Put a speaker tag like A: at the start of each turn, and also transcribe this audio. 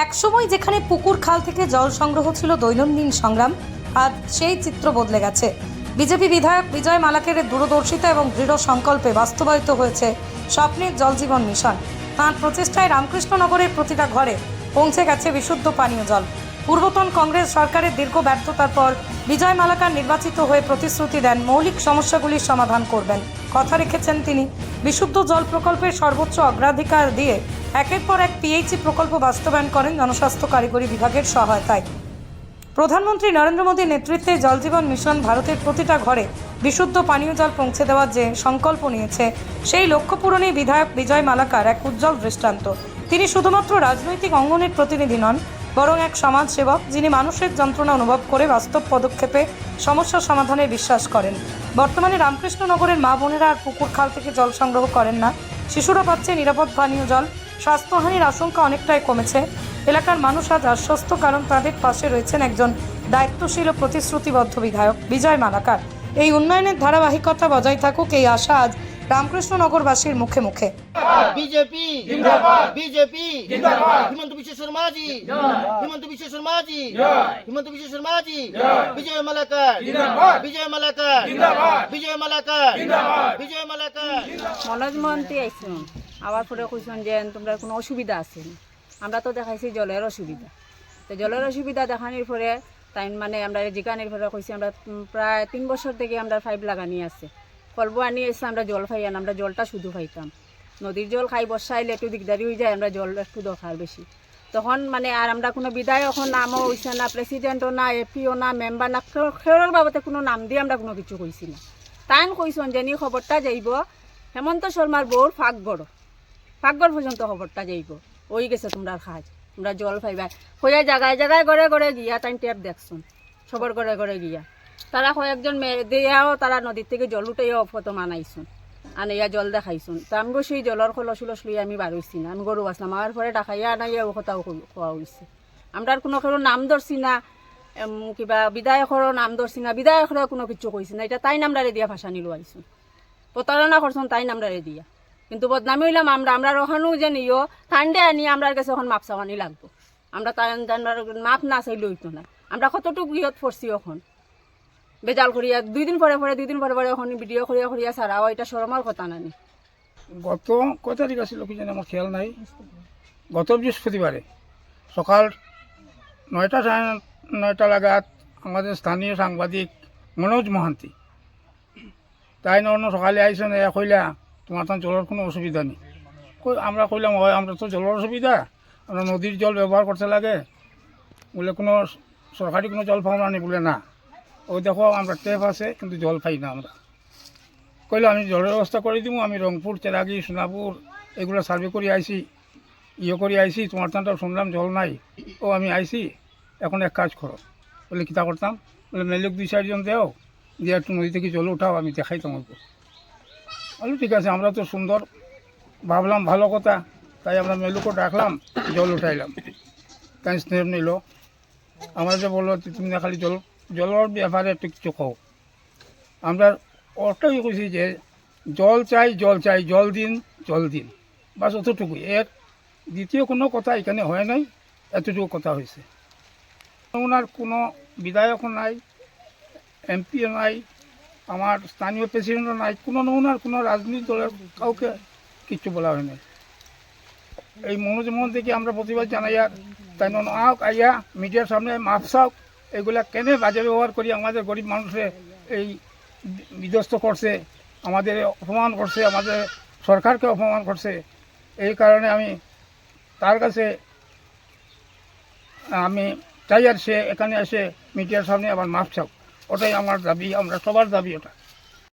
A: একসময় যেখানে পুকুর খাল থেকে জল সংগ্রহ ছিল দৈনন্দিন সংগ্রাম, আজ সেই চিত্র বদলে গেছে। বিজেপি বিধায়ক বিজয় মালাকের দূরদর্শিতা এবং দৃঢ় সংকল্পে বাস্তবায়িত হয়েছে স্বপ্নের জল জীবন মিশন। তাঁর প্রচেষ্টায় রামকৃষ্ণনগরের প্রতিটা ঘরে পৌঁছে গেছে বিশুদ্ধ পানীয় জল। পূর্বতন কংগ্রেস সরকারের দীর্ঘ ব্যর্থতার পর বিজয় মালাকার নির্বাচিত হয়ে প্রতিশ্রুতি দেন, মৌলিক সমস্যাগুলির সমাধান করবেন। কথা রেখেছেন তিনি, বিশুদ্ধ জল প্রকল্পের সর্বোচ্চ অগ্রাধিকার দিয়ে একের পর এক পিএইচি প্রকল্প বাস্তবায়ন করেন জনস্বাস্থ্য কারিগরি বিভাগের সহায়তায়। প্রধানমন্ত্রী নরেন্দ্র মোদীর নেতৃত্বে জল জীবন মিশন ভারতের প্রতিটা ঘরে বিশুদ্ধ পানীয় জল পৌঁছে দেওয়ার যে সংকল্প নিয়েছে, সেই লক্ষ্য পূরণে বিধায়ক বিজয় মালাকার এক উজ্জ্বল দৃষ্টান্ত। তিনি শুধুমাত্র রাজনৈতিক অঙ্গনের প্রতিনিধি নন, বরং এক সমাজসেবক যিনি মানুষের যন্ত্রণা অনুভব করে বাস্তব পদক্ষেপে সমস্যা সমাধানে বিশ্বাস করেন। বর্তমানে রামকৃষ্ণনগরের মা বোনেরা আর পুকুর খাল থেকে জল সংগ্রহ করেন না। শিশুরা পাচ্ছে নিরাপদ পানীয় জল। স্বাস্থ্যহানির আশঙ্কা অনেকটাই কমেছে। এলাকার মানুষ আজ আশ্বস্ত কারণ তাদের পাশে রয়েছেন একজন দায়িত্বশীল ও প্রতিশ্রুতিবদ্ধ বিধায়ক বিজয় মালাকার। এই উন্নয়নের ধারাবাহিকতা বজায় থাকুক এই আশা আজ রামকৃষ্ণনগরবাসীর মুখে মুখে।
B: বিজেপি বিজেপি হিমন্ত বিশ্ব শর্মা জি হিমন্ত বিশ্ব শর্মা জি হিমন্ত বিশ্ব শর্মা জি বিজয় মালাকার। বিজয় মালাকার। বিজয় মালাকার। বিজয় মালাকার।
C: মনোজ মহন্তি আইসুন। আবার পরে কইসন যে তোমরা কোনো অসুবিধা আছে? আমরা তো দেখাইছি জলের অসুবিধা। তো জলের অসুবিধা দেখানোর পরে তাই মানে আমরা জিকানির পরে কইছি, আমরা প্রায় তিন বছর থেকে আমরা পাইপ লাগানি আছে। কলব আনি এসে আমরা জল খাই আন আমরা জলটা শুধু খাইতাম নদীর জল খাই, বর্ষা আইলে একটু দিকদারি হয়ে যায়, আমরা জল একটু দরকার বেশি। তখন মানে আর আমরা কোনো বিধায়কও নামও হইছে না, প্রেসিডেন্টও না এপিও না, মেম্বার না খেৰৰ বাবদে কোনো নাম দিয়ে আমরা কোনো কিছু কইছি না। তাইন কইসন যে খবরটা যাইব। হেমন্ত শর্মার বউর ফাঁকগড় ফাঁকগড় পর্যন্ত খবরটা যাইব। ওই গেছে তোমরা খাজ তোমরা জল পাইবা। হইয়া জায়গায় জায়গায় গড়ে গড়ে গিয়া তাই টেপ দেখছুন। সবর গড়ে গড়ে গিয়া। তারা কয়েকজন মেয়ে দিয়াও তারা নদীর থেকে জল উঠাইয়াও ফটো মানাইছুন। আনাইয়া জল দেখাইছুন। তা আমি সেই জলের খলস উলস লই আমি বারইছি না। আমি গরু আসলাম। আমার পরে ডাকাইয়া আনাইয়া কথাও কোয়া হয়েছে আমরা আর কোনো কারও নাম ধরছি না। কিবা বিধায়করও নাম ধরছি না। বিধায়করেও কোনো কিছু কইছি না। এটা তাই নামডারে দিয়া ভাষা নিলো আইসুন প্রতারণা করছেন তাই নামডারে দিয়া। কিন্তু বদনামি হইলাম, আমরা আমরা রহানো যে নিও ঠান্ডে আনি আমরা কাছে এখন মাপ চাওয়ানি লাগবো। আমরা মাপ না চাইলে হইতো না। আমরা কতটুকু ইয়ত পড়ছি এখন? বেজাল করিয়া, দুই দিন পরে পরে, দুই দিন পরে পরে এখন ভিডিও করিয়া করিয়া ছাড়াও এটা সরমার কথা নানি।
D: গত, কয় তারিখ আছিল কি জানি আমার খেয়াল নাই। গত বৃহস্পতিবারে সকাল নয়টা সাড়ে নয়টা লাগাত আমাদের স্থানীয় সাংবাদিক মনোজ মহান্তি। তাই অন্য সকালে আইসেন কইলা তোমার তো জলের কোনো অসুবিধা নেই। কই, আমরা কইলাম, হয়, আমরা তো জলের অসুবিধা। আমরা নদীর জল ব্যবহার করতে লাগে। বলে, কোনো সরকারি কোনো জল পাও না বলে, না। ওই দেখো, আমরা টেপ আছে, কিন্তু জল পাই না আমরা। কইলে, আমি জলের ব্যবস্থা করে দিব আমি রংপুর, চেরাগি, সোনাপুর এগুলো সার্ভে করে আইছি। ইয়ে করে আইছি। তোমার তানটা শুনলাম, জল নাই। ও, আমি আইছি। এখন এক কাজ করো। বলে, কিতা করতাম? বলে, মেলুক দুই চারজন দেও। দিয়ে একটু নদী থেকে জল উঠাও, আমি দেখাই তোমাকে। বলো ঠিক আছে, আমরা তো সুন্দর। ভাবলাম, ভালো কথা। তাই আমরা মেলুকও ডাকলাম, জল উঠাইলাম। তাই স্নেহ নিল। আমরা যে বলল তুমি না খালি জল, জলের ব্যাপারে একটু কিছু কও। আমরা ওটাই কইছি যে, জল চাই জল চাই, জল দিন জল দিন। বাস অতটুকুই। এর দ্বিতীয় কোনো কথা এখানে হয় নাই, এতটুকু কথা হয়েছে ওনার কোনো বিধায়কও নাই, এমপিও নাই আমার স্থানীয় প্রেসিডেন্টও নাই, কোনো নমুনার কোনো রাজনৈতিক দলের কাউকে কিচ্ছু বলা হয়নি এই মনোজ মোহন থেকে আমরা প্রতিবাদ জানাই আর তাই আওক, আইয়া, মিডিয়ার সামনে মাপ চাওক, এগুলা কেনে বাজে ব্যবহার করি, আমাদের গরিব মানুষে এই বিধ্বস্ত করছে, আমাদের অপমান করছে, আমাদের সরকারকে অপমান করছে, এই কারণে আমি তার কাছে, আমি চাই আর সে এখানে এসে মিডিয়ার সামনে আবার মাপ চাও ওটাই আমার দাবি আমরা সবার দাবি ওটা।